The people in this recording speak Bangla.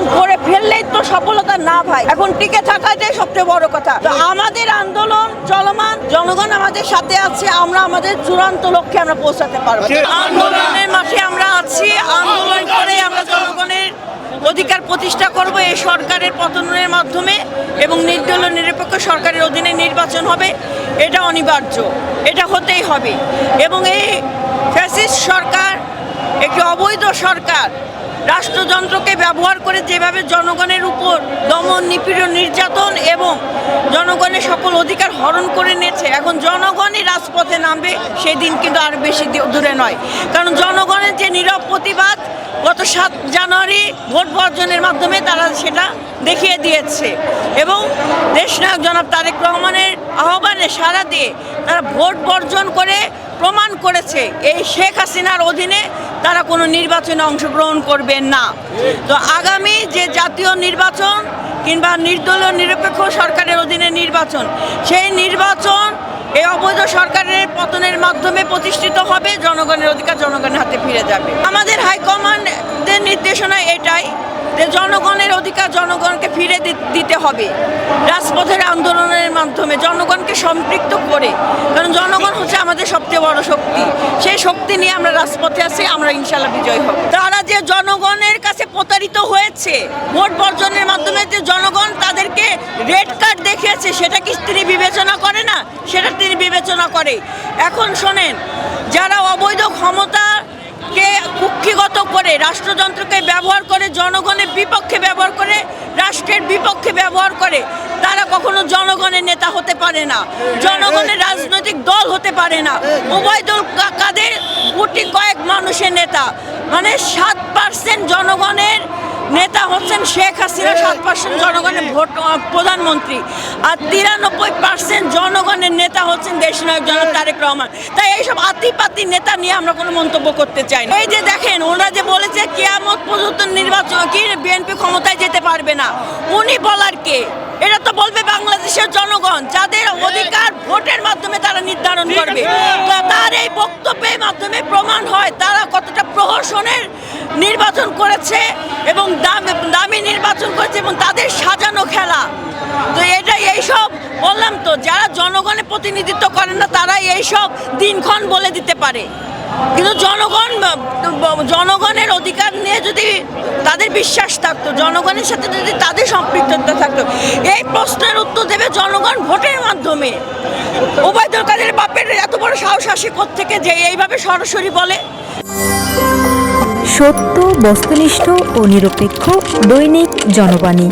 নির্বাচন করে ফেললেই তো সফলতা না ভাই। এখন টিকে থাকাটাই সবচেয়ে বড় কথা। তো আমাদের আন্দোলন চলমান জনগণ আমাদের সাথে আছে আমরা আমাদের চূড়ান্ত লক্ষ্যে আমরা পৌঁছাতে পারব। আন্দোলনের মাঠে আমরা আছি আন্দোলন করে আমরা জনগণের অধিকার প্রতিষ্ঠা করব এই সরকারের পতনের মাধ্যমে এবং নির্দল নিরপেক্ষ সরকারের অধীনে নির্বাচন হবে এটা অনিবার্য। এটা হতেই হবে। এবং এই ফ্যাসিস্ট সরকার একটি অবৈধ সরকার রাষ্ট্রযন্ত্রকে ব্যবহার করে যেভাবে জনগণের উপর দমন, নিপীড়ন, নির্যাতন এবং জনগণের সকল অধিকার হরণ করে নিয়েছে, এখন জনগণই রাজপথে নামবে, সেই দিন কিন্তু আর বেশি দূরে নয়। কারণ জনগণের যে নীরব প্রতিবাদ, গত সাত জানুয়ারি ভোট বর্জনের মাধ্যমে তারা সেটা দেখিয়ে দিয়েছে এবং দেশনায়ক জনাব তারেক রহমানের আহ্বানে সাড়া দিয়ে তারা ভোট বর্জন করে প্রমাণ করেছে এই শেখ হাসিনার অধীনে তারা কোনো নির্বাচনে অংশগ্রহণ করবেন না। তো আগামী যে জাতীয় নির্বাচন কিংবা নির্দলীয় নিরপেক্ষ সরকারের অধীনে নির্বাচন, সেই নির্বাচন এই অবৈধ সরকারের পতনের মাধ্যমে প্রতিষ্ঠিত হবে, জনগণের অধিকার জনগণের হাতে ফিরে যাবে। আমাদের এটাই যে জনগণের অধিকার জনগণকে ফিরে দিতে হবে। রাজপথের আন্দোলনের মাধ্যমে জনগণকে সম্পৃক্ত করে। কারণ জনগণ হচ্ছে আমাদের সবচেয়ে বড় শক্তি। সেই শক্তি নিয়ে আমরা রাজপথে আছি, আমরা ইনশাল্লাহ বিজয় হব। তারা যে জনগণের কাছে প্রতারিত হয়েছে, ভোট বর্জনের মাধ্যমে যে জনগণ তাদেরকে রেড কার্ড দেখিয়েছে, সেটা কি তিনি বিবেচনা করে না? সেটা তিনি বিবেচনা করে। এখন শোনেন, যারা অবৈধ ক্ষমতা কে কুক্ষিগত করে, রাষ্ট্রযন্ত্রকে ব্যবহার করে, জনগণের বিপক্ষে ব্যবহার করে, রাষ্ট্রের বিপক্ষে ব্যবহার করে, তারা কখনো জনগণের নেতা হতে পারে না। জনগণের রাজনৈতিক দল হতে পারে না। উভয় দল কাদের কোটি কয়েক মানুষের নেতা। মানে সাত পার্সেন্ট জনগণের নেতা হচ্ছেন শেখ হাসিনা, সাত পার্সেন্ট জনগণের ভোট, প্রধানমন্ত্রী। আর তিরানব্বই পার্সেন্ট জনগণের নেতা হচ্ছেন দেশনায়ক জনক তারেক রহমান। তাই এইসব আতিপাতি নেতা নিয়ে আমরা কোনো মন্তব্য করতে চাই না। এই যে দেখেন ওরা যে বলেছে কেয়ামত পর্যন্ত নির্বাচন কি বিএনপি ক্ষমতায় যেতে পারবে না। উনি বলার কে? এটা তো বলবে বাংলাদেশের জনগণ যাদের অধিকার ভোটের মাধ্যমে তারা নির্ধারণ করবে। তার এই বক্তব্যের মাধ্যমে প্রমাণ হয় তারা কতটা প্রহসনের নির্বাচন করেছে এবং দামি দামি নির্বাচন করেছে এবং তাদের সাজানো খেলা। তো এটাই এইসব বললাম তো যারা জনগণের প্রতিনিধিত্ব করেন না, তারাই এইসব দিনক্ষণ বলে দিতে পারে। কিন্তু জনগণ, জনগণের অধিকার নিয়ে যদি তাদের বিশ্বাস থাকতো, জনগণের সাথে যদি তাদের সম্পৃক্ততা থাকতো, এই প্রশ্নের উত্তর দেবে জনগণ ভোটের মাধ্যমে। ওবায়দুল কাদের বাপের এত বড় সাহস আসে থেকে যে এইভাবে সরাসরি বলে? সত্য, বস্তুনিষ্ঠ ও নিরপেক্ষ দৈনিক জনবাণী।